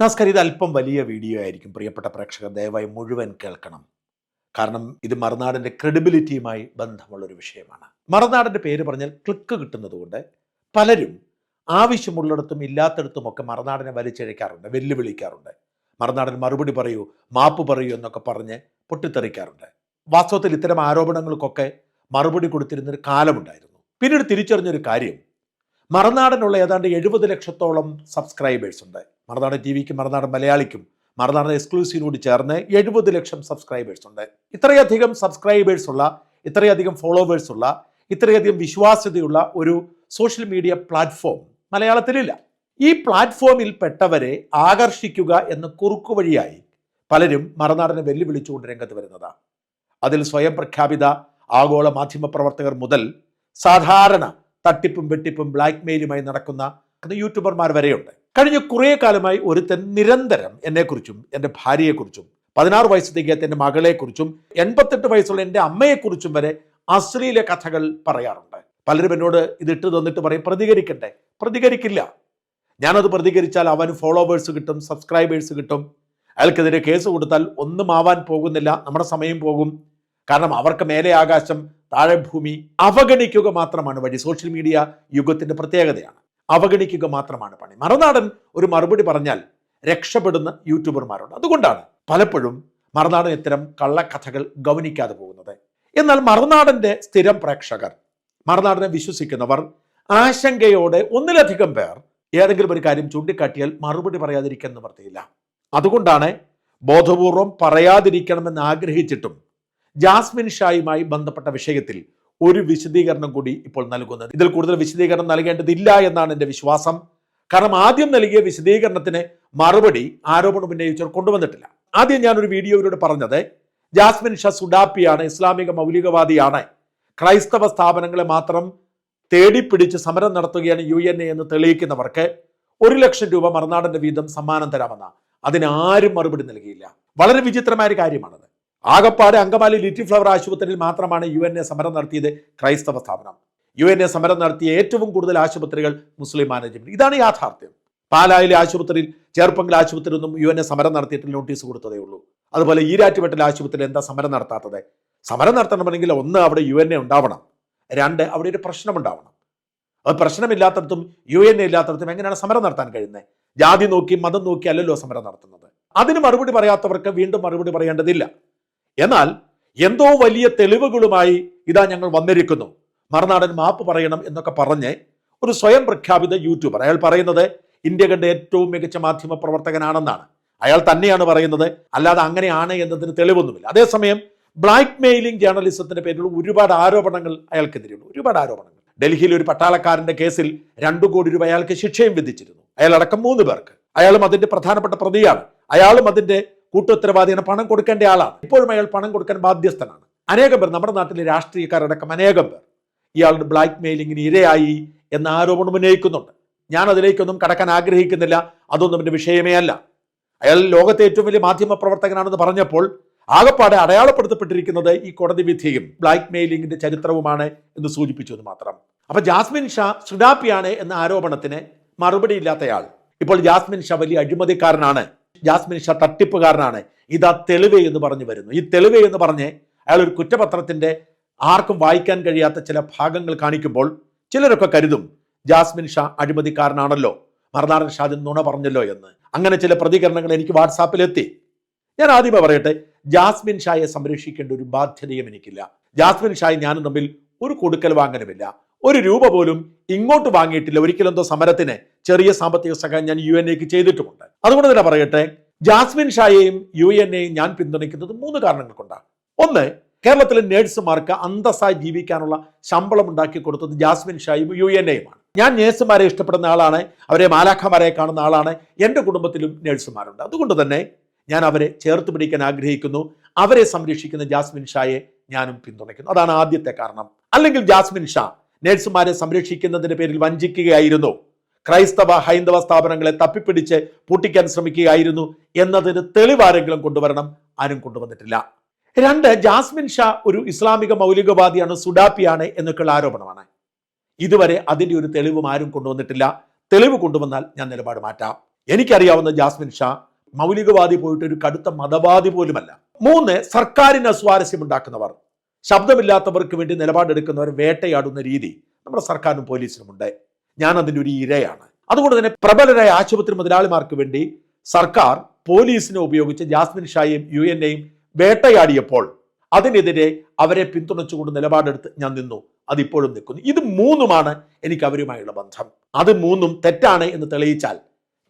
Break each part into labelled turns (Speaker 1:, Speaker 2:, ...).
Speaker 1: നമസ്കാരം ഇത് അല്പം വലിയ വീഡിയോ ആയിരിക്കും. പ്രിയപ്പെട്ട പ്രേക്ഷകർ ദയവായി മുഴുവൻ കേൾക്കണം. കാരണം ഇത് മറുനാടിന്റെ ക്രെഡിബിലിറ്റിയുമായി ബന്ധമുള്ളൊരു വിഷയമാണ്. മറുനാടിന്റെ പേര് പറഞ്ഞാൽ ക്ലിക്ക് കിട്ടുന്നതുകൊണ്ട് പലരും ആവശ്യമുള്ളിടത്തും ഇല്ലാത്തിടത്തുമൊക്കെ മറുനാടിനെ വലിച്ചിഴയ്ക്കാറുണ്ട് വെല്ലുവിളിക്കാറുണ്ട്. മറുനാടൻ മറുപടി പറയൂ മാപ്പ് പറയൂ എന്നൊക്കെ പറഞ്ഞ് പൊട്ടിത്തെറിക്കാറുണ്ട്. വാസ്തവത്തിൽ ഇത്തരം ആരോപണങ്ങൾക്കൊക്കെ മറുപടി കൊടുത്തിരുന്നൊരു കാലമുണ്ടായിരുന്നു. പിന്നീട് തിരിച്ചറിഞ്ഞൊരു കാര്യം മറുനാടനുള്ള ഏതാണ്ട് എഴുപത് ലക്ഷത്തോളം സബ്സ്ക്രൈബേഴ്സ് ഉണ്ട്. മറുനാടൻ ടി വിക്കും മറുനാടൻ മലയാളിക്കും മറുനാടൻ എക്സ്ക്ലൂസീവിനോട് ചേർന്ന് എഴുപത് ലക്ഷം സബ്സ്ക്രൈബേഴ്സ് ഉണ്ട്. ഇത്രയധികം സബ്സ്ക്രൈബേഴ്സ് ഉള്ള ഇത്രയധികം ഫോളോവേഴ്സ് ഉള്ള ഇത്രയധികം വിശ്വാസ്യതയുള്ള ഒരു സോഷ്യൽ മീഡിയ പ്ലാറ്റ്ഫോം മലയാളത്തിലില്ല. ഈ പ്ലാറ്റ്ഫോമിൽ പെട്ടവരെ ആകർഷിക്കുക എന്ന കുറുക്കു വഴിയായി പലരും മറുനാടനെ വെല്ലുവിളിച്ചുകൊണ്ട് രംഗത്ത് വരുന്നതാണ്. അതിൽ സ്വയം പ്രഖ്യാപിത ആഗോള മാധ്യമ പ്രവർത്തകർ മുതൽ സാധാരണ തട്ടിപ്പും വെട്ടിപ്പും ബ്ലാക്ക് മെയിലുമായി നടക്കുന്ന യൂട്യൂബർമാർ വരെയുണ്ട്. കഴിഞ്ഞ കുറേ കാലമായി ഒരുത്തൻ നിരന്തരം എന്നെക്കുറിച്ചും എന്റെ ഭാര്യയെക്കുറിച്ചും പതിനാറ് വയസ്സ് എന്റെ മകളെക്കുറിച്ചും എൺപത്തെട്ട് വയസ്സുള്ള എന്റെ അമ്മയെക്കുറിച്ചും വരെ അശ്ലീല കഥകൾ പറയാറുണ്ട്. പലരും എന്നോട് ഇതിട്ട് തന്നിട്ട് പറയും പ്രതികരിക്കട്ടെ പ്രതികരിക്കില്ല. ഞാനത് പ്രതികരിച്ചാൽ അവന് ഫോളോവേഴ്സ് കിട്ടും സബ്സ്ക്രൈബേഴ്സ് കിട്ടും. അയാൾക്കെതിരെ കേസ് കൊടുത്താൽ ഒന്നും ആവാൻ പോകുന്നില്ല നമ്മുടെ സമയം പോകും. കാരണം അവർക്ക് മേലെ ആകാശം താഴെ ഭൂമി അവഗണിക്കുക മാത്രമാണ് വഴി. സോഷ്യൽ മീഡിയ യുഗത്തിന്റെ പ്രത്യേകതയാണ്. അവഗണിക്കുക മാത്രമാണ് പണി. മറുനാടൻ ഒരു മറുപടി പറഞ്ഞാൽ രക്ഷപ്പെടുന്ന യൂട്യൂബർമാരുണ്ട്. അതുകൊണ്ടാണ് പലപ്പോഴും മറുനാടൻ ഇത്തരം കള്ളക്കഥകൾ ഗൗനിക്കാതെ പോകുന്നത്. എന്നാൽ മറുനാടന്റെ സ്ഥിരം പ്രേക്ഷകർ മറുനാടനെ വിശ്വസിക്കുന്നവർ ആശങ്കയോടെ ഒന്നിലധികം പേർ ഏതെങ്കിലും ഒരു കാര്യം ചൂണ്ടിക്കാട്ടിയാൽ മറുപടി പറയാതിരിക്കാൻ നിവർത്തിയില്ല അതുകൊണ്ടാണ് ബോധപൂർവം പറയാതിരിക്കണമെന്ന് ആഗ്രഹിച്ചിട്ടും ജാസ്മിൻ ഷായുമായി ബന്ധപ്പെട്ട വിഷയത്തിൽ ഒരു വിശദീകരണം കൂടി ഇപ്പോൾ നൽകുന്നത്. ഇതിൽ കൂടുതൽ വിശദീകരണം നൽകേണ്ടതില്ല എന്നാണ് എന്റെ വിശ്വാസം. കാരണം ആദ്യം നൽകിയ വിശദീകരണത്തിന് മറുപടി ആരോപണം ഉന്നയിച്ചവർ കൊണ്ടുവന്നിട്ടില്ല. ആദ്യം ഞാനൊരു വീഡിയോയിലൂടെ പറഞ്ഞത് ജാസ്മിൻ ഷാ സുഡാപ്പിയാണ് ഇസ്ലാമിക മൗലികവാദിയാണ്. ക്രൈസ്തവ സ്ഥാപനങ്ങളെ മാത്രം തേടിപ്പിടിച്ച് സമരം നടത്തുകയാണ് യു എൻ എ എന്ന് തെളിയിക്കുന്നവർക്ക് ഒരു ലക്ഷം രൂപ മറുനാടന്റെ വീതം സമ്മാനം തരാമെന്ന. അതിന് ആരും മറുപടി നൽകിയില്ല. വളരെ വിചിത്രമായ ഒരു കാര്യമാണത്. ആകപ്പാട് അങ്കമാലി ലിറ്റിൽ ഫ്ലവർ ആശുപത്രിയിൽ മാത്രമാണ് യു എൻ എ സമരം നടത്തിയത് ക്രൈസ്തവ സ്ഥാപനം. യു എൻ എ സമരം നടത്തിയ ഏറ്റവും കൂടുതൽ ആശുപത്രികൾ മുസ്ലിം മാനേജ്മെന്റ്. ഇതാണ് യാഥാർത്ഥ്യം. പാലായിലെ ആശുപത്രിയിൽ ചേർപ്പങ്കൽ ആശുപത്രി ഒന്നും യു എൻ എ സമരം നടത്തിയിട്ട് നോട്ടീസ് കൊടുത്തതേ ഉള്ളൂ. അതുപോലെ ഈരാറ്റുപെട്ടൽ ആശുപത്രിയിൽ എന്താ സമരം നടത്താത്തത്? സമരം നടത്തണമെങ്കിൽ ഒന്ന് അവിടെ യു എൻ എ ഉണ്ടാവണം. രണ്ട് അവിടെ ഒരു പ്രശ്നം ഉണ്ടാവണം. അത് പ്രശ്നമില്ലാത്തടത്തും യു എൻ എ ഇല്ലാത്തടത്തും എങ്ങനെയാണ് സമരം നടത്താൻ കഴിയുന്നത്? ജാതി നോക്കി മതം നോക്കി അല്ലല്ലോ സമരം നടത്തുന്നത്. അതിന് മറുപടി പറയാത്തവർക്ക് വീണ്ടും മറുപടി പറയേണ്ടതില്ല. എന്നാൽ എന്തോ വലിയ തെളിവുകളുമായി ഇതാ ഞങ്ങൾ വന്നിരിക്കുന്നു. മറുനാടൻ മാപ്പ് പറയണം എന്നൊക്കെ പറഞ്ഞ് ഒരു സ്വയം പ്രഖ്യാപിത യൂട്യൂബർ. അയാൾ പറയുന്നത് ഇന്ത്യ കണ്ട ഏറ്റവും മികച്ച മാധ്യമ പ്രവർത്തകനാണെന്നാണ്. അയാൾ തന്നെയാണ് പറയുന്നത്. അല്ലാതെ അങ്ങനെയാണ് എന്നതിന് തെളിവൊന്നുമില്ല. അതേസമയം ബ്ലാക്ക് മെയിലിംഗ് ജേർണലിസത്തിന്റെ പേരിൽ ഒരുപാട് ആരോപണങ്ങൾ അയാൾക്കെതിരെയുണ്ട്. ഒരുപാട് ആരോപണങ്ങൾ. ഡൽഹിയിൽ ഒരു പട്ടാളക്കാരന്റെ കേസിൽ രണ്ടു കോടി രൂപ അയാൾക്ക് ശിക്ഷയും വിധിച്ചിരുന്നു. അയാൾ അടക്കം മൂന്ന് പേർക്ക്. അയാളും അതിന്റെ പ്രധാനപ്പെട്ട പ്രതിയാണ്. അയാളും അതിന്റെ കൂട്ടുത്തരവാദിയാണ് പണം കൊടുക്കേണ്ട ആളാണ്. ഇപ്പോഴും അയാൾ പണം കൊടുക്കാൻ ബാധ്യസ്ഥനാണ്. അനേകം പേർ നമ്മുടെ നാട്ടിലെ രാഷ്ട്രീയക്കാരടക്കം അനേകം പേർ ഇയാളുടെ ബ്ലാക്ക് മെയിലിങ്ങിന് ഇരയായി എന്ന ആരോപണം ഉന്നയിക്കുന്നുണ്ട്. ഞാൻ അതിലേക്കൊന്നും കടക്കാൻ ആഗ്രഹിക്കുന്നില്ല അതൊന്നും എന്റെ വിഷയമേ അല്ല. അയാൾ ലോകത്തെ ഏറ്റവും വലിയ മാധ്യമ പ്രവർത്തകനാണെന്ന് പറഞ്ഞപ്പോൾ ആകപ്പാടെ അടയാളപ്പെടുത്തപ്പെട്ടിരിക്കുന്നത് ഈ കോടതി വിധിയും ബ്ലാക്ക് മെയിലിംഗിന്റെ ചരിത്രവുമാണ് എന്ന് സൂചിപ്പിച്ചു എന്ന് മാത്രം. അപ്പൊ ജാസ്മിൻ ഷാ സുഡാപ്പിയാണ് എന്ന ആരോപണത്തിന് മറുപടി ഇല്ലാത്തയാൾ ഇപ്പോൾ ജാസ്മിൻ ഷാ വലിയ അഴിമതിക്കാരനാണ്. ജാസ്മിൻ ഷാ തട്ടിപ്പുകാരനാണ്. ഇതാ തെളിവ് എന്ന് പറഞ്ഞു വരുന്നു. ഈ തെളിവ് എന്ന് പറഞ്ഞ് അയാൾ ഒരു കുറ്റപത്രത്തിന്റെ ആർക്കും വായിക്കാൻ കഴിയാത്ത ചില ഭാഗങ്ങൾ കാണിക്കുമ്പോൾ ചിലരൊക്കെ കരുതും ജാസ്മിൻ ഷാ അഴിമതിക്കാരനാണല്ലോ മറുനാടൻ ഷാദിൻ നുണ പറഞ്ഞല്ലോ എന്ന്. അങ്ങനെ ചില പ്രതികരണങ്ങൾ എനിക്ക് വാട്സാപ്പിൽ എത്തി ഞാൻ ആദ്യമേ പറയട്ടെ ജാസ്മിൻ ഷായെ സംരക്ഷിക്കേണ്ട ഒരു ബാധ്യതയും എനിക്കില്ല. ജാസ്മിൻ ഷായ് ഞാനും തമ്മിൽ ഒരു കൊടുക്കൽ വാങ്ങലുമില്ല. ഒരു രൂപ പോലും ഇങ്ങോട്ട് വാങ്ങിയിട്ടില്ല. ഒരിക്കലും എന്തോ സമരത്തിന് ചെറിയ സാമ്പത്തിക സഹായം ഞാൻ യു എൻ എക്ക് ചെയ്തിട്ടുമുണ്ട്. അതുകൊണ്ട് തന്നെ പറയട്ടെ ജാസ്മിൻ ഷായെയും യു എൻ എയും ഞാൻ പിന്തുണയ്ക്കുന്നത് മൂന്ന് കാരണങ്ങൾ കൊണ്ടാണ്. ഒന്ന് കേരളത്തിലെ നേഴ്സുമാർക്ക് അന്തസ്സായി ജീവിക്കാനുള്ള ശമ്പളം ഉണ്ടാക്കി കൊടുത്തത് ജാസ്മിൻ ഷായും യു എൻ എയുമാണ്. ഞാൻ നേഴ്സുമാരെ ഇഷ്ടപ്പെടുന്ന ആളാണ് അവരെ മാലാഖമാരെ കാണുന്ന ആളാണ് എന്റെ കുടുംബത്തിലും നേഴ്സുമാരുണ്ട്. അതുകൊണ്ട് തന്നെ ഞാൻ അവരെ ചേർത്ത് പിടിക്കാൻ ആഗ്രഹിക്കുന്നു. അവരെ സംരക്ഷിക്കുന്ന ജാസ്മിൻ ഷായെ ഞാനും പിന്തുണയ്ക്കുന്നു. അതാണ് ആദ്യത്തെ കാരണം. അല്ലെങ്കിൽ ജാസ്മിൻ ഷാ നേഴ്സുമാരെ സംരക്ഷിക്കുന്നതിന്റെ പേരിൽ വഞ്ചിക്കുകയായിരുന്നു. ക്രൈസ്തവ ഹൈന്ദവ സ്ഥാപനങ്ങളെ തപ്പിപ്പിടിച്ച് പൂട്ടിക്കാൻ ശ്രമിക്കുകയായിരുന്നു എന്നതിന് തെളിവാരെങ്കിലും കൊണ്ടുവരണം ആരും കൊണ്ടുവന്നിട്ടില്ല. രണ്ട് ജാസ്മിൻ ഷാ ഒരു ഇസ്ലാമിക മൗലികവാദിയാണ് സുഡാപ്പിയാണ് എന്നൊക്കെയുള്ള ആരോപണമാണ്. ഇതുവരെ അതിന്റെ ഒരു തെളിവും ആരും കൊണ്ടുവന്നിട്ടില്ല. തെളിവ് കൊണ്ടുവന്നാൽ ഞാൻ നിലപാട് മാറ്റാം. എനിക്കറിയാവുന്ന ജാസ്മിൻ ഷാ മൗലികവാദി പോയിട്ട് ഒരു കടുത്ത മതവാദി പോലുമല്ല. മൂന്ന് സർക്കാരിന് അസ്വാരസ്യം ഉണ്ടാക്കുന്നവർ ശബ്ദമില്ലാത്തവർക്ക് വേണ്ടി നിലപാടെടുക്കുന്നവർ വേട്ടയാടുന്ന രീതി നമ്മുടെ സർക്കാരിനും പോലീസിനും ഉണ്ട്. ഞാൻ അതിന്റെ ഒരു ഇരയാണ്. അതുകൊണ്ട് തന്നെ പ്രബലരായ ആശുപത്രി മുതലാളിമാർക്ക് വേണ്ടി സർക്കാർ പോലീസിനെ ഉപയോഗിച്ച് ജാസ്മിൻ ഷായെയും യു എൻ എയും വേട്ടയാടിയപ്പോൾ അതിനെതിരെ അവരെ പിന്തുണച്ചുകൊണ്ട് നിലപാടെടുത്ത് ഞാൻ നിന്നു. അതിപ്പോഴും നിൽക്കുന്നു. ഇത് മൂന്നുമാണ് എനിക്ക് അവരുമായുള്ള ബന്ധം. അത് മൂന്നും തെറ്റാണ് എന്ന് തെളിയിച്ചാൽ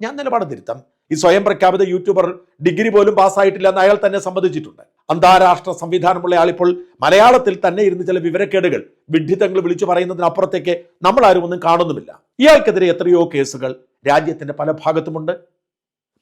Speaker 1: ഞാൻ നിലപാട് തിരുത്താം. ഈ സ്വയം പ്രഖ്യാപിത യൂട്യൂബർ ഡിഗ്രി പോലും പാസ്സായിട്ടില്ല എന്ന് അയാൾ തന്നെ സമ്മതിച്ചിട്ടുണ്ട്. അന്താരാഷ്ട്ര സംവിധാനമുള്ള ആളിപ്പോൾ മലയാളത്തിൽ തന്നെ ഇരുന്ന് ചില വിവരക്കേടുകൾ വിഡ്ഢിത്തങ്ങൾ വിളിച്ചു പറയുന്നതിനപ്പുറത്തേക്ക് നമ്മൾ ആരും ഒന്നും കാണുന്നുമില്ല. ഇയാൾക്കെതിരെ എത്രയോ കേസുകൾ രാജ്യത്തിന്റെ പല ഭാഗത്തുമുണ്ട്.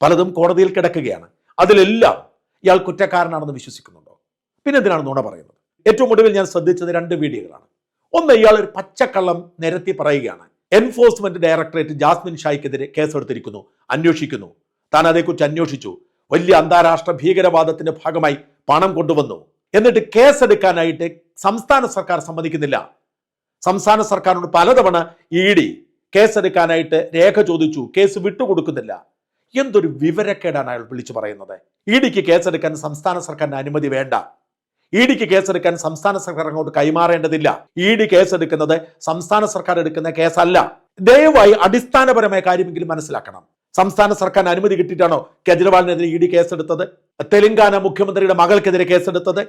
Speaker 1: പലതും കോടതിയിൽ കിടക്കുകയാണ്. അതിലെല്ലാം ഇയാൾ കുറ്റക്കാരനാണെന്ന് വിശ്വസിക്കുന്നുണ്ടോ? പിന്നെ എന്തിനാണ് നുണ പറയുന്നത്? ഏറ്റവും ഒടുവിൽ ഞാൻ ശ്രദ്ധിച്ചത് രണ്ട് വീഡിയോകളാണ്. ഒന്ന് ഇയാൾ ഒരു പച്ചക്കള്ളം നിരത്തി പറയുകയാണ്. എൻഫോഴ്സ്മെന്റ് ഡയറക്ടറേറ്റ് ജാസ്മിൻ ഷായ്ക്കെതിരെ കേസെടുത്തിരിക്കുന്നു അന്വേഷിക്കുന്നു. താൻ അതേക്കുറിച്ച് അന്വേഷിച്ചു. വലിയ അന്താരാഷ്ട്ര ഭീകരവാദത്തിന്റെ ഭാഗമായി പണം കൊണ്ടുവന്നു. എന്നിട്ട് കേസെടുക്കാനായിട്ട് സംസ്ഥാന സർക്കാർ സമ്മതിക്കുന്നില്ല. സംസ്ഥാന സർക്കാരിനോട് പലതവണ ഇ ഡി കേസെടുക്കാനായിട്ട് രേഖ ചോദിച്ചു. കേസ് വിട്ടുകൊടുക്കുന്നില്ല. എന്തൊരു വിവരക്കേടാണ് അയാൾ വിളിച്ചു പറയുന്നത്. ഇ ഡിക്ക് കേസെടുക്കാൻ സംസ്ഥാന സർക്കാരിന് അനുമതി വേണ്ട. ഇ ഡിക്ക് കേസെടുക്കാൻ സംസ്ഥാന സർക്കാർ അങ്ങോട്ട് കൈമാറേണ്ടതില്ല. ഇ ഡി കേസെടുക്കുന്നത് സംസ്ഥാന സർക്കാർ എടുക്കുന്ന കേസല്ല. ദയവായി അടിസ്ഥാനപരമായ കാര്യമെങ്കിലും മനസ്സിലാക്കണം. സംസ്ഥാന സർക്കാരിന് അനുമതി കിട്ടിയിട്ടാണോ കെജ്രിവാളിനെതിരെ ഇ ഡി കേസെടുത്തത്? തെലങ്കാന മുഖ്യമന്ത്രിയുടെ മകൾക്കെതിരെ കേസെടുത്തത്?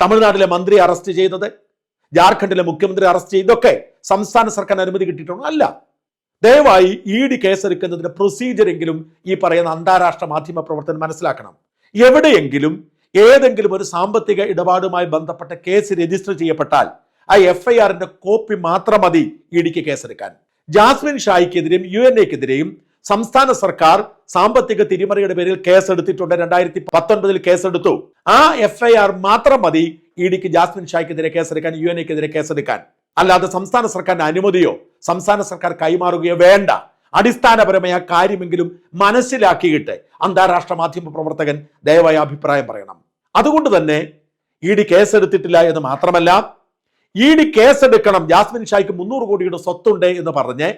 Speaker 1: തമിഴ്നാട്ടിലെ മന്ത്രി അറസ്റ്റ് ചെയ്തത്? ജാർഖണ്ഡിലെ മുഖ്യമന്ത്രി അറസ്റ്റ് ചെയ്തൊക്കെ സംസ്ഥാന സർക്കാരിന് അനുമതി കിട്ടിയിട്ടുണ്ടോ? അല്ല. ദയവായി ഇ ഡി കേസെടുക്കുന്നതിന്റെ പ്രൊസീജിയറെങ്കിലും ഈ പറയുന്ന അന്താരാഷ്ട്ര മാധ്യമ പ്രവർത്തനം മനസ്സിലാക്കണം. എവിടെയെങ്കിലും ഏതെങ്കിലും ഒരു സാമ്പത്തിക ഇടപാടുമായി ബന്ധപ്പെട്ട കേസ് രജിസ്റ്റർ ചെയ്യപ്പെട്ടാൽ ആ എഫ് ഐ ആറിന്റെ കോപ്പി മാത്രം മതി ഇ ഡിക്ക് കേസെടുക്കാൻ. ജാസ്മിൻ ഷായ്ക്കെതിരെയും യു എൻ എക്കെതിരെയും സംസ്ഥാന സർക്കാർ സാമ്പത്തിക തിരിമറിയുടെ പേരിൽ കേസെടുത്തിട്ടുണ്ട്. രണ്ടായിരത്തി പത്തൊൻപതിൽ കേസെടുത്തു. ആ എഫ് ഐ ആർ മാത്രം മതി ഇ ഡിക്ക് ജാസ്മിൻ ഷായ്ക്കെതിരെ കേസെടുക്കാൻ യു എൻ എക്കെതിരെ കേസെടുക്കാൻ. അല്ലാതെ സംസ്ഥാന സർക്കാരിന്റെ അനുമതിയോ സംസ്ഥാന സർക്കാർ കൈമാറുകയോ വേണ്ട. അടിസ്ഥാനപരമായ കാര്യമെങ്കിലും മനസ്സിലാക്കിയിട്ട് അന്താരാഷ്ട്ര മാധ്യമ പ്രവർത്തകൻ ദയവായി അഭിപ്രായം പറയണം. അതുകൊണ്ട് തന്നെ ഇ ഡി കേസെടുത്തിട്ടില്ല എന്ന് മാത്രമല്ല ഇ ഡി കേസെടുക്കണം. ജാസ്മിൻ ഷായ്ക്ക് മുന്നൂറ് കോടിയുടെ സ്വത്തുണ്ട് എന്ന് പറഞ്ഞ്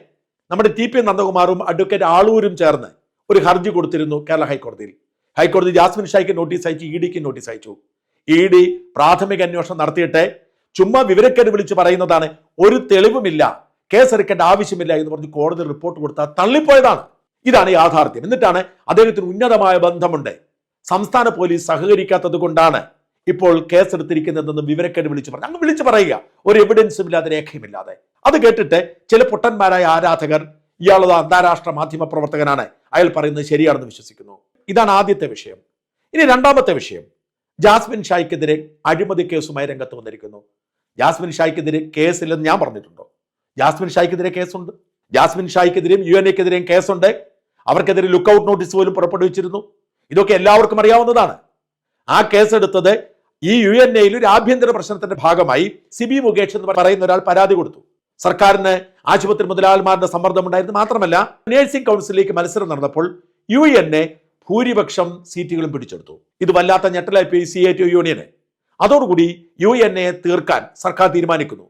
Speaker 1: നമ്മുടെ ടി പി നന്ദകുമാറും അഡ്വക്കേറ്റ് ആളൂരും ചേർന്ന് ഒരു ഹർജി കൊടുത്തിരുന്നു കേരള ഹൈക്കോടതിയിൽ. ഹൈക്കോടതി ജാസ്മിൻ ഷായ്ക്ക് നോട്ടീസ് അയച്ചു ഇ ഡിക്ക് നോട്ടീസ് അയച്ചു. ഇ ഡി പ്രാഥമിക അന്വേഷണം നടത്തിയിട്ട് ചുമ്മാ വിവരക്കേട് വിളിച്ച് പറയുന്നതാണ് ഒരു തെളിവുമില്ല കേസ് എടുക്കേണ്ട ആവശ്യമില്ല എന്ന് പറഞ്ഞ് കോടതി റിപ്പോർട്ട് കൊടുത്താൽ തള്ളിപ്പോയതാണ്. ഇതാണ് യാഥാർത്ഥ്യം. എന്നിട്ടാണ് അദ്ദേഹത്തിന് ഉന്നതമായ ബന്ധമുണ്ട്. സംസ്ഥാന പോലീസ് സഹകരിക്കാത്തത് കൊണ്ടാണ് ഇപ്പോൾ കേസെടുത്തിരിക്കുന്നതെന്ന് വിവരക്കേട് വിളിച്ച് പറഞ്ഞു അങ്ങ് വിളിച്ചു പറയുക. ഒരു എവിഡൻസും ഇല്ലാതെ രേഖയുമില്ലാതെ. അത് കേട്ടിട്ട് ചില പൊട്ടന്മാരായ ആരാധകർ ഇയാളത് അന്താരാഷ്ട്ര മാധ്യമ പ്രവർത്തകനാണ് അയാൾ പറയുന്നത് ശരിയാണെന്ന് വിശ്വസിക്കുന്നു. ഇതാണ് ആദ്യത്തെ വിഷയം. ഇനി രണ്ടാമത്തെ വിഷയം. ജാസ്മിൻ ഷായ്ക്കെതിരെ അഴിമതി കേസുമായി രംഗത്ത് വന്നിരിക്കുന്നു. ജാസ്മിൻ ഷായ്ക്കെതിരെ കേസില്ലെന്ന് ഞാൻ പറഞ്ഞിട്ടുണ്ടോ? ജാസ്മിൻ ഷായ്ക്കെതിരെ കേസുണ്ട്. ജാസ്മിൻ ഷായ്ക്കെതിരെയും യു എൻ എക്കെതിരെയും കേസുണ്ട്. അവർക്കെതിരെ ലുക്കൌട്ട് നോട്ടീസ് പോലും പുറപ്പെടുവിച്ചിരുന്നു. ഇതൊക്കെ എല്ലാവർക്കും അറിയാവുന്നതാണ്. ആ കേസെടുത്തത് ഈ യു എൻ എയിൽ ഒരു ആഭ്യന്തര പ്രശ്നത്തിന്റെ ഭാഗമായി സിബി മുകേഷ് എന്ന് പറയുന്ന ഒരാൾ പരാതി കൊടുത്തു. സർക്കാരിന് ആശുപത്രി മുതലാളിമാരുടെ സമ്മർദ്ദമുണ്ടായിരുന്നു മാത്രമല്ല നേഴ്സിംഗ് കൗൺസിലിലേക്ക് മത്സരം നടന്നപ്പോൾ യു എൻ എ ഭൂരിപക്ഷം സീറ്റുകളും പിടിച്ചെടുത്തു. ഇത് വല്ലാത്ത ഞെട്ടലായി പോയി സി ഐ ടി യൂണിയന്. അതോടുകൂടി യു എൻ എ തീർക്കാൻ സർക്കാർ തീരുമാനിക്കുന്നു.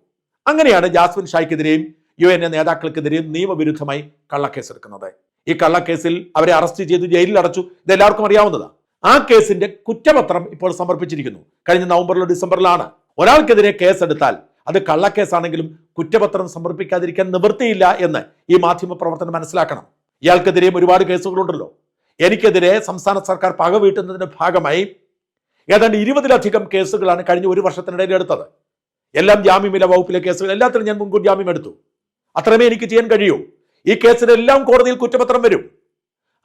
Speaker 1: അങ്ങനെയാണ് ജാസ്മിൻ ഷായ്ക്കെതിരെയും യു എൻ എ നേതാക്കൾക്കെതിരെയും നിയമവിരുദ്ധമായി കള്ളക്കേസെടുക്കുന്നത് ഈ കള്ളക്കേസിൽ അവരെ അറസ്റ്റ് ചെയ്ത് ജയിലിൽ അടച്ചു ഇത് എല്ലാവർക്കും അറിയാവുന്നതാണ് ആ കേസിന്റെ കുറ്റപത്രം ഇപ്പോൾ സമർപ്പിച്ചിരിക്കുന്നു. കഴിഞ്ഞ നവംബറിലോ ഡിസംബറിലാണ്. ഒരാൾക്കെതിരെ കേസെടുത്താൽ അത് കള്ളക്കേസാണെങ്കിലും കുറ്റപത്രം സമർപ്പിക്കാതിരിക്കാൻ നിവൃത്തിയില്ല എന്ന് ഈ മാധ്യമ പ്രവർത്തനം മനസ്സിലാക്കണം. ഇയാൾക്കെതിരെയും ഒരുപാട് കേസുകളുണ്ടല്ലോ. എനിക്കെതിരെ സംസ്ഥാന സർക്കാർ പക വീട്ടുന്നതിന്റെ ഭാഗമായി ഏതാണ്ട് ഇരുപതിലധികം കേസുകളാണ് കഴിഞ്ഞ ഒരു വർഷത്തിനിടയിൽ എടുത്തത്. എല്ലാം ജാമ്യമില്ല വകുപ്പിലെ കേസുകൾ എല്ലാത്തിനും ഞാൻ മുൻകൂർ ജാമ്യം എടുത്തു. അത്രമേ എനിക്ക് ചെയ്യാൻ കഴിയൂ. ഈ കേസിലെല്ലാം കോടതിയിൽ കുറ്റപത്രം വരും.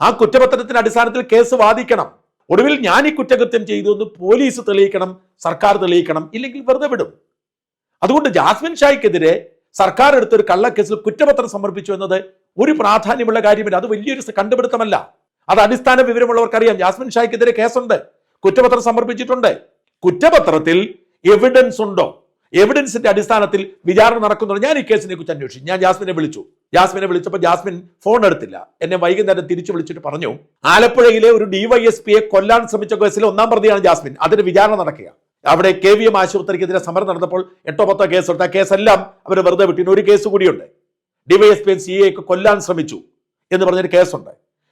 Speaker 1: ആ കുറ്റപത്രത്തിന്റെ അടിസ്ഥാനത്തിൽ കേസ് വാദിക്കണം. ഒടുവിൽ ഞാൻ ഈ കുറ്റകൃത്യം ചെയ്തു എന്ന് പോലീസ് തെളിയിക്കണം സർക്കാർ തെളിയിക്കണം ഇല്ലെങ്കിൽ വെറുതെ വിടും. അതുകൊണ്ട് ജാസ്മിൻ ഷായ്ക്കെതിരെ സർക്കാർ എടുത്തൊരു കള്ളക്കേസിൽ കുറ്റപത്രം സമർപ്പിച്ചു എന്നത് ഒരു പ്രാധാന്യമുള്ള കാര്യമില്ല. അത് വലിയൊരു കണ്ടുപിടുത്തമല്ല. അത് അടിസ്ഥാന വിവരമുള്ളവർക്കറിയാം. ജാസ്മിൻ ഷായ്ക്കെതിരെ കേസുണ്ട്. കുറ്റപത്രം സമർപ്പിച്ചിട്ടുണ്ട്. കുറ്റപത്രത്തിൽ എവിഡൻസ് ഉണ്ടോ? എവിഡൻസിന്റെ അടിസ്ഥാനത്തിൽ വിചാരണ നടക്കുന്നുണ്ട്? ഞാൻ ഈ കേസിനെ കുറിച്ച് അന്വേഷിച്ചു. ഞാൻ ജാസ്മിനെ വിളിച്ചു. ജാസ്മിനെ വിളിച്ചപ്പോൾ ജാസ്മിൻ ഫോൺ എടുത്തില്ല. എന്നെ വൈകുന്നേരം തിരിച്ചു വിളിച്ചിട്ട് പറഞ്ഞു ആലപ്പുഴയിലെ ഒരു ഡിവൈഎസ്പിയെ കൊല്ലാൻ ശ്രമിച്ച കേസിൽ ഒന്നാം പ്രതിയാണ് ജാസ്മിൻ. അതിന് വിചാരണ നടക്കുക അവിടെ കെ വി എം ആശുപത്രിക്കെതിരെ സമരം നടന്നപ്പോൾ എട്ടോ പത്തോ കേസ് എടുത്ത കേസെല്ലാം അവർ വെറുതെ വിട്ടിന് ഒരു കേസ് കൂടിയുണ്ട്. ഡിവൈഎസ്പി സി എ കൊല്ലാൻ ശ്രമിച്ചു എന്ന് പറഞ്ഞൊരു കേസുണ്ട്.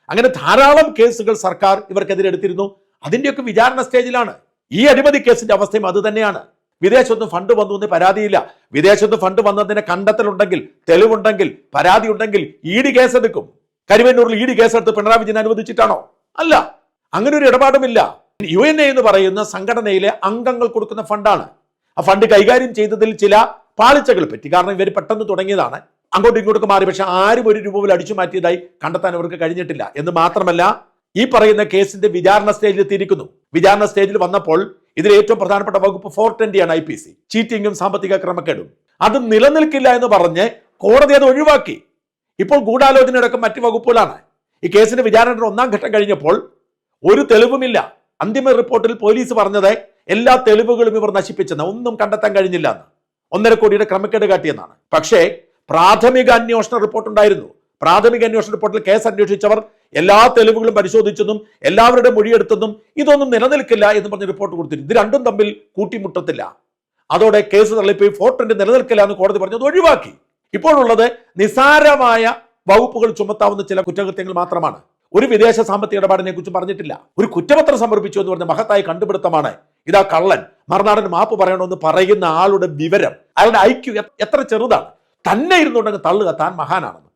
Speaker 1: അങ്ങനെ ധാരാളം കേസുകൾ സർക്കാർ ഇവർക്കെതിരെ എടുത്തിരുന്നു. അതിന്റെയൊക്കെ വിചാരണ സ്റ്റേജിലാണ്. ഈ അഴിമതി കേസിന്റെ അവസ്ഥയും അത് തന്നെയാണ്. വിദേശത്ത് ഫണ്ട് വന്നു എന്ന് പരാതിയില്ല. വിദേശത്ത് ഫണ്ട് വന്നതിന് കണ്ടെത്തലുണ്ടെങ്കിൽ തെളിവുണ്ടെങ്കിൽ പരാതി ഉണ്ടെങ്കിൽ ഇ ഡി കേസെടുക്കും. കരുവന്നൂരിൽ ഇ ഡി കേസെടുത്ത് പിണറായി വിജയൻ അനുവദിച്ചിട്ടാണോ? അല്ല. അങ്ങനെ ഒരു ഇടപാടുമില്ല. യു എൻ എ എന്ന് പറയുന്ന സംഘടനയിലെ അംഗങ്ങൾ കൊടുക്കുന്ന ഫണ്ടാണ്. ആ ഫണ്ട് കൈകാര്യം ചെയ്തതിൽ ചില പാളിച്ചകൾ പറ്റി. കാരണം ഇവർ പെട്ടെന്ന് തുടങ്ങിയതാണ്. അങ്ങോട്ടും ഇങ്ങോട്ടും മാറി. പക്ഷെ ആരും ഒരു രൂപ പോലും അടിച്ചു മാറ്റിയതായി കണ്ടെത്താൻ അവർക്ക് കഴിഞ്ഞിട്ടില്ല. എന്ന് മാത്രമല്ല ഈ പറയുന്ന കേസിന്റെ വിചാരണ സ്റ്റേജിൽ എത്തിയിരിക്കുന്നു. വിചാരണ സ്റ്റേജിൽ വന്നപ്പോൾ ഇതിൽ ഏറ്റവും പ്രധാനപ്പെട്ട വകുപ്പ് ഫോർ ട്വന്റിയാണ് ഐ പി സി. ചീറ്റിംഗും സാമ്പത്തിക ക്രമക്കേടും അത് നിലനിൽക്കില്ല എന്ന് പറഞ്ഞ് കോടതി അത് ഒഴിവാക്കി. ഇപ്പോൾ ഗൂഢാലോചനയടക്കം മറ്റു വകുപ്പുകളാണ്. ഈ കേസിന്റെ വിചാരണയുടെ ഒന്നാം ഘട്ടം കഴിഞ്ഞപ്പോൾ ഒരു തെളിവുമില്ല. അന്തിമ റിപ്പോർട്ടിൽ പോലീസ് പറഞ്ഞത് എല്ലാ തെളിവുകളും ഇവർ നശിപ്പിച്ചെന്ന്. ഒന്നും കണ്ടെത്താൻ കഴിഞ്ഞില്ല എന്ന് ഒന്നര കോടിയുടെ ക്രമക്കേട് കാട്ടിയെന്നാണ്. പക്ഷേ പ്രാഥമിക അന്വേഷണ റിപ്പോർട്ട് ഉണ്ടായിരുന്നു. പ്രാഥമിക അന്വേഷണ റിപ്പോർട്ടിൽ കേസ് അന്വേഷിച്ചവർ എല്ലാ തെളിവുകളും പരിശോധിച്ചെന്നും എല്ലാവരുടെ മൊഴിയെടുത്തെന്നും ഇതൊന്നും നിലനിൽക്കില്ല എന്ന് പറഞ്ഞ് റിപ്പോർട്ട് കൊടുത്തിരുന്നു. ഇത് രണ്ടും തമ്മിൽ കൂട്ടിമുട്ടത്തില്ല. അതോടെ കേസ് തള്ളിപ്പോയി. ഫോർട്ടിന്റെ നിലനിൽക്കില്ല എന്ന് കോടതി പറഞ്ഞത് ഒഴിവാക്കി. ഇപ്പോഴുള്ളത് നിസാരമായ വകുപ്പുകൾ ചുമത്താവുന്ന ചില കുറ്റകൃത്യങ്ങൾ മാത്രമാണ്. ഒരു വിദേശ സാമ്പത്തിക ഇടപാടിനെ കുറിച്ച് പറഞ്ഞിട്ടില്ല. ഒരു കുറ്റപത്രം സമർപ്പിച്ചു എന്ന് പറഞ്ഞ മഹത്തായ കണ്ടുപിടുത്തമാണ്. ഇതാ കള്ളൻ. മറുനാടൻ മാപ്പ് പറയണമെന്ന് പറയുന്ന ആളുടെ വിവരം അയാളുടെ ഐക്യു എത്ര ചെറുതാണ്. തന്നെ ഇരുന്നുണ്ടെങ്കിൽ തള്ളുക താൻ മഹാനാണെന്ന്.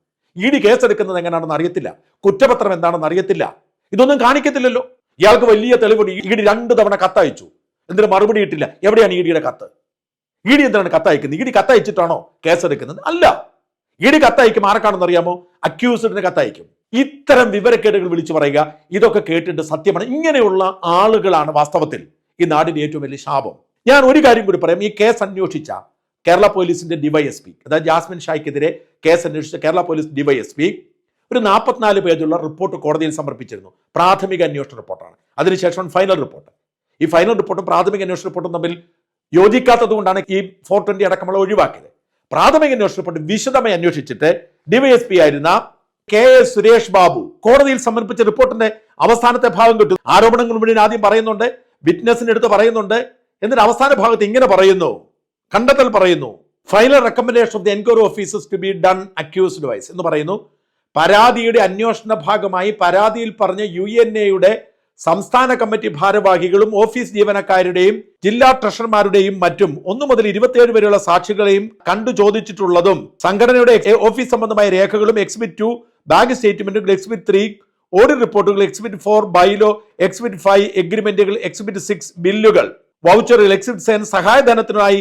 Speaker 1: ഇ ഡി കേസെടുക്കുന്നത് എങ്ങനെയാണെന്ന് അറിയത്തില്ല. കുറ്റപത്രം എന്താണെന്ന് അറിയത്തില്ല. ഇതൊന്നും കാണിക്കത്തില്ലല്ലോ. ഇയാൾക്ക് വലിയ തെളിവുണ്ട്. ഇ ഡി രണ്ട് തവണ കത്തയച്ചു. എന്തിനു മറുപടി ഇട്ടില്ല? എവിടെയാണ് ഇ ഡിയുടെ കത്ത്? ഇ ഡി എന്തിനാണ് കത്തയക്കുന്നത്? ഇ ഡി കത്തയച്ചിട്ടാണോ കേസെടുക്കുന്നത്? അല്ല. ഇ ഡി കത്തയക്കും. ആർക്കാണെന്ന് അറിയാമോ അക്യൂസ്ഡിന് കത്തയക്കും. ഇത്തരം വിവരക്കേടുകൾ വിളിച്ചു പറയുക ഇതൊക്കെ കേട്ടിട്ട് സത്യമാണ്. ഇങ്ങനെയുള്ള ആളുകളാണ് വാസ്തവത്തിൽ ഈ നാടിന്റെ ഏറ്റവും വലിയ ശാപം. ഞാൻ ഒരു കാര്യം കൂടി പറയാം. ഈ കേസ് അന്വേഷിച്ച കേരള പോലീസിന്റെ ഡിവൈഎസ്പി അതായത് ജാസ്മിൻ ഷായ്ക്കെതിരെ കേസ് അന്വേഷിച്ച കേരള പോലീസ് ഡിവൈഎസ്പി ഒരു നാൽപ്പത്തിനാല് പേജുള്ള റിപ്പോർട്ട് കോടതിയിൽ സമർപ്പിച്ചിരുന്നു. പ്രാഥമിക അന്വേഷണ റിപ്പോർട്ടാണ്. അതിനുശേഷം ഫൈനൽ റിപ്പോർട്ട്. ഈ ഫൈനൽ റിപ്പോർട്ടും പ്രാഥമിക അന്വേഷണ റിപ്പോർട്ടും തമ്മിൽ യോജിക്കാത്തത് കൊണ്ടാണ് ഈ ഫോർ ട്വന്റി അടക്കമുള്ള ഒഴിവാക്കിയത്. പ്രാഥമിക അന്വേഷണ റിപ്പോർട്ട് വിശദമായി അന്വേഷിച്ചിട്ട് ഡിവൈഎസ്പി ആയിരുന്ന കെ എസ് സുരേഷ് ബാബു കോടതിയിൽ സമർപ്പിച്ച റിപ്പോർട്ടിന്റെ അവസാനത്തെ ഭാഗം കിട്ടും ആരോപണങ്ങൾ മുഴുവൻ ആദ്യം പറയുന്നുണ്ട് വിറ്റ്നസിന് എടുത്ത് പറയുന്നുണ്ട് എന്നിട്ട് അവസാന ഭാഗത്ത് ഇങ്ങനെ പറയുന്നു കണ്ടെത്തൽ പറയുന്നു. Final recommendation of the enquiry officers to be done accused wise എന്ന് പറയുന്നു. പരാതിയുടെ അന്വേഷണ ഭാഗമായി പരാതിയിൽ പറഞ്ഞ യു എൻ എയുടെ സംസ്ഥാന കമ്മിറ്റി ഭാരവാഹികളും ഓഫീസ് ജീവനക്കാരുടെയും ജില്ലാ ട്രഷറർമാരുടെയും മറ്റും ഒന്നു മുതൽ ഇരുപത്തിയേഴ് വരെയുള്ള സാക്ഷികളെയും കണ്ടു ചോദിച്ചിട്ടുള്ളതും സംഘടനയുടെ ഓഫീസ് സംബന്ധമായ രേഖകളും എക്സിബിറ്റ് ടു ബാങ്ക് സ്റ്റേറ്റ്മെന്റുകൾ എക്സിബിറ്റ് ത്രീ ഓഡിറ്റ് റിപ്പോർട്ടുകൾ exhibit four bylaw exhibit five എഗ്രിമെന്റുകൾ exhibit six ബില്ലുകൾ വൗച്ചറുകൾ എക്സിബിറ്റ് സെവൻ സഹായധനത്തിനായി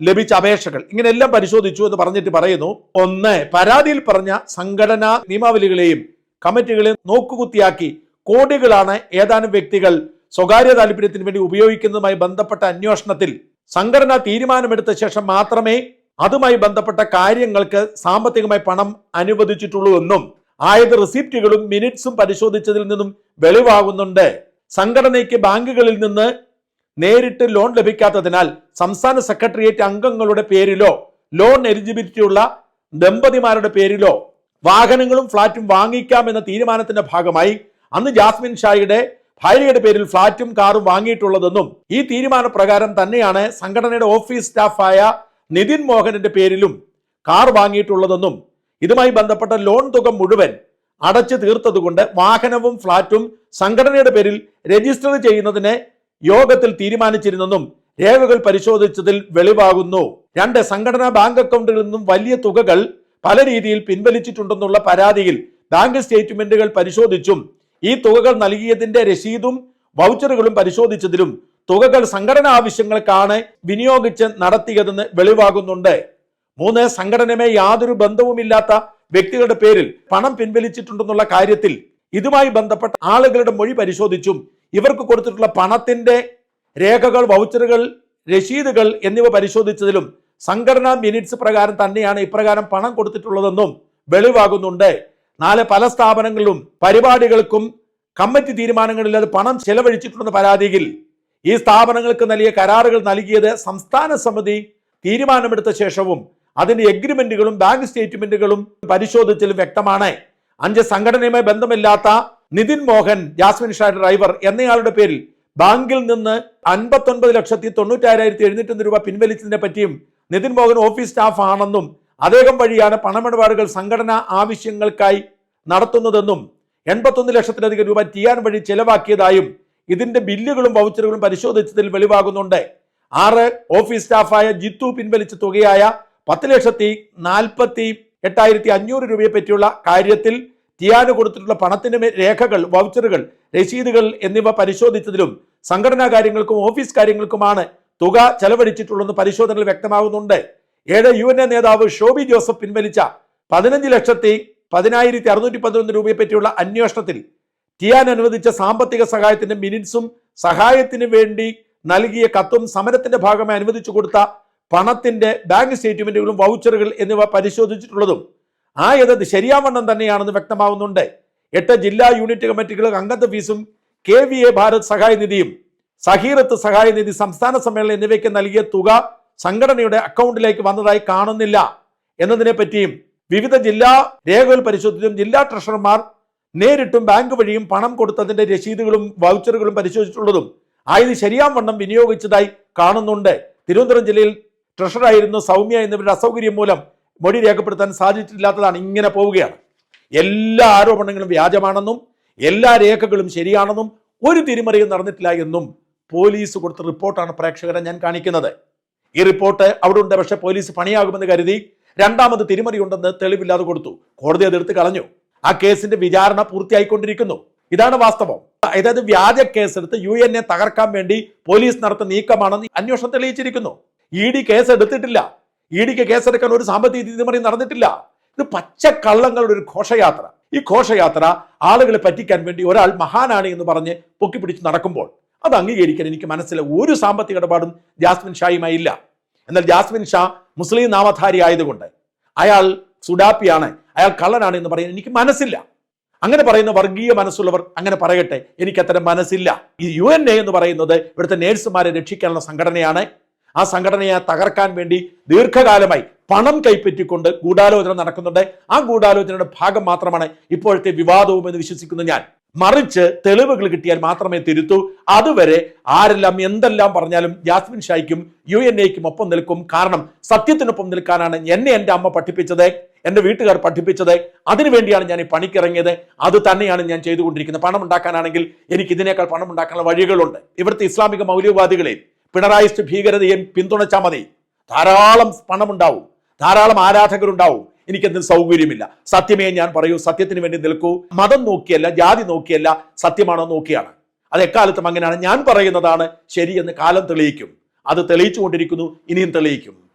Speaker 1: ലഭിച്ച അപേക്ഷകൾ. ഇങ്ങനെയെല്ലാം പരിശോധിച്ചു എന്ന് പറഞ്ഞിട്ട് പറയുന്നു. ഒന്ന് പരാതിയിൽ പറഞ്ഞ സംഘടനാ നിയമാവലികളെയും കമ്മിറ്റികളെയും നോക്കുകുത്തിയാക്കി കോടികളാണ് ഏതാനും വ്യക്തികൾ സ്വകാര്യ താല്പര്യത്തിന് വേണ്ടി ഉപയോഗിക്കുന്നതുമായി ബന്ധപ്പെട്ട അന്വേഷണത്തിൽ സംഘടന തീരുമാനമെടുത്ത ശേഷം മാത്രമേ അതുമായി ബന്ധപ്പെട്ട കാര്യങ്ങൾക്ക് സാമ്പത്തികമായി പണം അനുവദിച്ചിട്ടുള്ളൂ എന്നും ആയത് റിസീപ്റ്റുകളും മിനിറ്റ്സും പരിശോധിച്ചതിൽ നിന്നും വെളിവാകുന്നുണ്ട്. സംഘടനയ്ക്ക് ബാങ്കുകളിൽ നിന്ന് നേരിട്ട് ലോൺ ലഭിക്കാത്തതിനാൽ സംസ്ഥാന സെക്രട്ടേറിയറ്റ് അംഗങ്ങളുടെ പേരിലോ ലോൺ എലിജിബിലിറ്റിയുള്ള ദമ്പതിമാരുടെ പേരിലോ വാഹനങ്ങളും ഫ്ളാറ്റും വാങ്ങിക്കാം എന്ന തീരുമാനത്തിന്റെ ഭാഗമായി അന്ന് ജാസ്മിൻ ഷായുടെ ഭാര്യയുടെ പേരിൽ ഫ്ളാറ്റും കാറും വാങ്ങിയിട്ടുള്ളതെന്നും ഈ തീരുമാന പ്രകാരം തന്നെയാണ് സംഘടനയുടെ ഓഫീസ് സ്റ്റാഫായ നിതിൻ മോഹനന്റെ പേരിലും കാർ വാങ്ങിയിട്ടുള്ളതെന്നും ഇതുമായി ബന്ധപ്പെട്ട ലോൺ തുക മുഴുവൻ അടച്ചു തീർത്തതുകൊണ്ട് വാഹനവും ഫ്ളാറ്റും സംഘടനയുടെ പേരിൽ രജിസ്റ്റർ ചെയ്യുന്നതിന് യോഗത്തിൽ തീരുമാനിച്ചിരുന്നെന്നും രേഖകൾ പരിശോധിച്ചതിൽ വെളിവാകുന്നു. രണ്ട് സംഘടനാ ബാങ്ക് അക്കൗണ്ടുകളിൽ നിന്നും വലിയ തുകകൾ പല രീതിയിൽ പിൻവലിച്ചിട്ടുണ്ടെന്നുള്ള പരാതിയിൽ ബാങ്ക് സ്റ്റേറ്റ്മെന്റുകൾ പരിശോധിച്ചും ഈ തുകകൾ നൽകിയതിന്റെ രസീതും വൗച്ചറുകളും പരിശോധിച്ചതിലും തുകകൾ സംഘടനാ ആവശ്യങ്ങൾക്കാണ് വിനിയോഗിച്ച് നടത്തിയതെന്ന് വെളിവാകുന്നുണ്ട്. മൂന്ന് സംഘടനയുമായി യാതൊരു ബന്ധവുമില്ലാത്ത വ്യക്തികളുടെ പേരിൽ പണം പിൻവലിച്ചിട്ടുണ്ടെന്നുള്ള കാര്യത്തിൽ ഇതുമായി ബന്ധപ്പെട്ട ആളുകളുടെ മൊഴി പരിശോധിച്ചും ഇവർക്ക് കൊടുത്തിട്ടുള്ള പണത്തിന്റെ രേഖകൾ വൗച്ചറുകൾ രശീതുകൾ എന്നിവ പരിശോധിച്ചതിലും സംഘടനാ മിനിറ്റ്സ് പ്രകാരം തന്നെയാണ് ഇപ്രകാരം പണം കൊടുത്തിട്ടുള്ളതെന്നും വെളിവാകുന്നുണ്ട്. നാല് പല സ്ഥാപനങ്ങളിലും പരിപാടികൾക്കും കമ്മിറ്റി തീരുമാനങ്ങളിൽ അത് പണം ചെലവഴിച്ചിട്ടുണ്ടെന്ന പരാതിയിൽ ഈ സ്ഥാപനങ്ങൾക്ക് നൽകിയ കരാറുകൾ നൽകിയത് സംസ്ഥാന സമിതി തീരുമാനമെടുത്ത ശേഷവും അതിന്റെ എഗ്രിമെന്റുകളും ബാങ്ക് സ്റ്റേറ്റ്മെന്റുകളും പരിശോധിച്ചാലും വ്യക്തമാണ്. അഞ്ച് സംഘടനയുമായി ബന്ധമില്ലാത്ത നിതിൻ മോഹൻ ജാസ്മിൻ ഷാ ഡ്രൈവർ എന്നയാളുടെ പേരിൽ ബാങ്കിൽ നിന്ന് അൻപത്തൊൻപത് ലക്ഷത്തി തൊണ്ണൂറ്റായിരത്തി എഴുന്നൂറ്റൊന്ന് രൂപ പിൻവലിച്ചതിനെ പറ്റിയും നിതിൻ മോഹൻ ഓഫീസ് സ്റ്റാഫ് ആണെന്നും അദ്ദേഹം വഴിയാണ് പണമിടപാടുകൾ സംഘടനാ ആവശ്യങ്ങൾക്കായി നടത്തുന്നതെന്നും എൺപത്തൊന്ന് ലക്ഷത്തിലധികം രൂപ ടിയാൻ വഴി ചെലവാക്കിയതായും ഇതിന്റെ ബില്ലുകളും വൗച്ചറുകളും പരിശോധിച്ചതിൽ വെളിവാകുന്നുണ്ട്. ആറ് ഓഫീസ് സ്റ്റാഫായ ജിത്തു പിൻവലിച്ച തുകയായ പത്ത് ലക്ഷത്തി നാൽപ്പത്തി എട്ടായിരത്തി അഞ്ഞൂറ് രൂപയെ പറ്റിയുള്ള കാര്യത്തിൽ ടിയാന് കൊടുത്തിട്ടുള്ള പണത്തിന്റെ രേഖകൾ വൗച്ചറുകൾ രസീതുകൾ എന്നിവ പരിശോധിച്ചതിലും സംഘടനാ കാര്യങ്ങൾക്കും ഓഫീസ് കാര്യങ്ങൾക്കുമാണ് തുക ചെലവഴിച്ചിട്ടുള്ളതെന്ന് പരിശോധനയിൽ വ്യക്തമാകുന്നുണ്ട് ഏഴ് യു എൻ എ നേതാവ് ഷോബി ജോസഫ് പിൻവലിച്ച പതിനഞ്ച് ലക്ഷത്തി പതിനായിരത്തി അറുന്നൂറ്റി പതിനൊന്ന് രൂപയെ പറ്റിയുള്ള അന്വേഷണത്തിൽ ടിയാൻ അനുവദിച്ച സാമ്പത്തിക സഹായത്തിന്റെ മിനിറ്റ്സും സഹായത്തിന് വേണ്ടി നൽകിയ കത്തും സമരത്തിന്റെ ഭാഗമായി അനുവദിച്ചു കൊടുത്ത പണത്തിന്റെ ബാങ്ക് സ്റ്റേറ്റ്മെന്റുകളും വൗച്ചറുകൾ എന്നിവ പരിശോധിച്ചിട്ടുള്ളതും ആയത് ശരിയാവണ്ണം തന്നെയാണെന്ന് വ്യക്തമാവുന്നുണ്ട്. എട്ട് ജില്ലാ യൂണിറ്റ് കമ്മിറ്റികൾ അംഗത്വ ഫീസും കെ വി എ ഭാരത് സഹായ നിധിയും സഹീറത്ത് സഹായ നിധി സംസ്ഥാന സമ്മേളനം എന്നിവയ്ക്ക് നൽകിയ തുക സംഘടനയുടെ അക്കൗണ്ടിലേക്ക് വന്നതായി കാണുന്നില്ല. എന്നതിനെ പറ്റിയും വിവിധ ജില്ലാ രേഖകൾ പരിശോധിച്ചും ജില്ലാ ട്രഷറർമാർ നേരിട്ടും ബാങ്ക് വഴിയും പണം കൊടുത്തതിന്റെ രസീതുകളും വൗച്ചറുകളും പരിശോധിച്ചിട്ടുള്ളതും ആയത് ശരിയാവണ്ണം വിനിയോഗിച്ചതായി കാണുന്നുണ്ട്. തിരുവനന്തപുരം ജില്ലയിൽ ട്രഷറായിരുന്ന സൗമ്യ എന്നിവരുടെ അസൗകര്യം മൂലം മൊഴി രേഖപ്പെടുത്താൻ സാധിച്ചിട്ടില്ലാത്തതാണ് ഇങ്ങനെ പോവുകയാണ്. എല്ലാ ആരോപണങ്ങളും വ്യാജമാണെന്നും എല്ലാ രേഖകളും ശരിയാണെന്നും ഒരു തിരിമറിയും നടന്നിട്ടില്ല എന്നും പോലീസ് കൊടുത്ത റിപ്പോർട്ടാണ് പ്രേക്ഷകരെ ഞാൻ കാണിക്കുന്നത്. ഈ റിപ്പോർട്ട് അവിടെ ഉണ്ട് പക്ഷേ പോലീസ് പണിയാകുമെന്ന് കരുതി രണ്ടാമത് തിരിമറി ഉണ്ടെന്ന് തെളിവില്ലാതെ കൊടുത്തു. കോടതി അതെടുത്ത് കളഞ്ഞു. ആ കേസിന്റെ വിചാരണ പൂർത്തിയായിക്കൊണ്ടിരിക്കുന്നു. ഇതാണ് വാസ്തവം. അതായത് വ്യാജ കേസെടുത്ത് യു എൻ എ തകർക്കാൻ വേണ്ടി പോലീസ് നടത്തുന്ന നീക്കമാണെന്ന് അന്വേഷണം തെളിയിച്ചിരിക്കുന്നു. ഇ ഡി കേസ് എടുത്തിട്ടില്ല ഇ ഡിക്ക് കേസെടുക്കാൻ ഒരു സാമ്പത്തിക തീരുമാനം നടന്നിട്ടില്ല. ഇത് പച്ചക്കള്ളങ്ങളുടെ ഒരു ഘോഷയാത്ര. ഈ ഘോഷയാത്ര ആളുകളെ പറ്റിക്കാൻ വേണ്ടി ഒരാൾ മഹാനാണ് എന്ന് പറഞ്ഞ് പൊക്കിപ്പിടിച്ച് നടക്കുമ്പോൾ അത് അംഗീകരിക്കാൻ എനിക്ക് മനസ്സിലെ ഒരു സാമ്പത്തിക ഇടപാടും ജാസ്മിൻ ഷായുമായി ഇല്ല. എന്നാൽ ജാസ്മിൻ ഷാ മുസ്ലിം നാമധാരി ആയതുകൊണ്ട് അയാൾ സുഡാപ്പിയാണ് അയാൾ കള്ളനാണ് എന്ന് പറയാൻ എനിക്ക് മനസ്സില്ല. അങ്ങനെ പറയുന്ന വർഗീയ മനസ്സുള്ളവർ അങ്ങനെ പറയട്ടെ എനിക്ക് മനസ്സില്ല. ഈ യു എന്ന് പറയുന്നത് ഇവിടുത്തെ നേഴ്സുമാരെ രക്ഷിക്കാനുള്ള സംഘടനയാണ്. ആ സംഘടനയെ തകർക്കാൻ വേണ്ടി ദീർഘകാലമായി പണം കൈപ്പറ്റിക്കൊണ്ട് ഗൂഢാലോചന നടക്കുന്നുണ്ട്. ആ ഗൂഢാലോചനയുടെ ഭാഗം മാത്രമാണ് ഇപ്പോഴത്തെ വിവാദവും എന്ന് വിശ്വസിക്കുന്നു ഞാൻ. മറിച്ച് തെളിവുകൾ കിട്ടിയാൽ മാത്രമേ തിരുത്തൂ. അതുവരെ ആരെല്ലാം എന്തെല്ലാം പറഞ്ഞാലും ജാസ്മിൻ ഷായ്ക്കും യു എൻ എക്കും ഒപ്പം നിൽക്കും. കാരണം സത്യത്തിനൊപ്പം നിൽക്കാനാണ് എന്നെ എന്റെ അമ്മ പഠിപ്പിച്ചത് എന്റെ വീട്ടുകാർ പഠിപ്പിച്ചത്. അതിനുവേണ്ടിയാണ് ഞാൻ ഈ പണിക്കിറങ്ങിയത്. അത് തന്നെയാണ് ഞാൻ ചെയ്തുകൊണ്ടിരിക്കുന്നത്. പണം ഉണ്ടാക്കാനാണെങ്കിൽ എനിക്ക് ഇതിനേക്കാൾ പണം ഉണ്ടാക്കാനുള്ള വഴികളുണ്ട്. ഇവിടുത്തെ ഇസ്ലാമിക മൗലികവാദികളെയും പിണറായിസ്റ്റ് ഭീകരതയെയും പിന്തുണച്ചാൽ മതി. ധാരാളം പണമുണ്ടാവും. ധാരാളം ആരാധകരുണ്ടാവും. എനിക്കെന്തും സൗകര്യമില്ല. സത്യമേ ഞാൻ പറയൂ സത്യത്തിന് വേണ്ടി നിൽക്കൂ. മതം നോക്കിയല്ല ജാതി നോക്കിയല്ല സത്യമാണോ നോക്കിയാണ്. അത് എക്കാലത്തും അങ്ങനെയാണ്. ഞാൻ പറയുന്നതാണ് ശരിയെന്ന് കാലം തെളിയിക്കും. അത് തെളിയിച്ചുകൊണ്ടിരിക്കുന്നു ഇനിയും തെളിയിക്കും.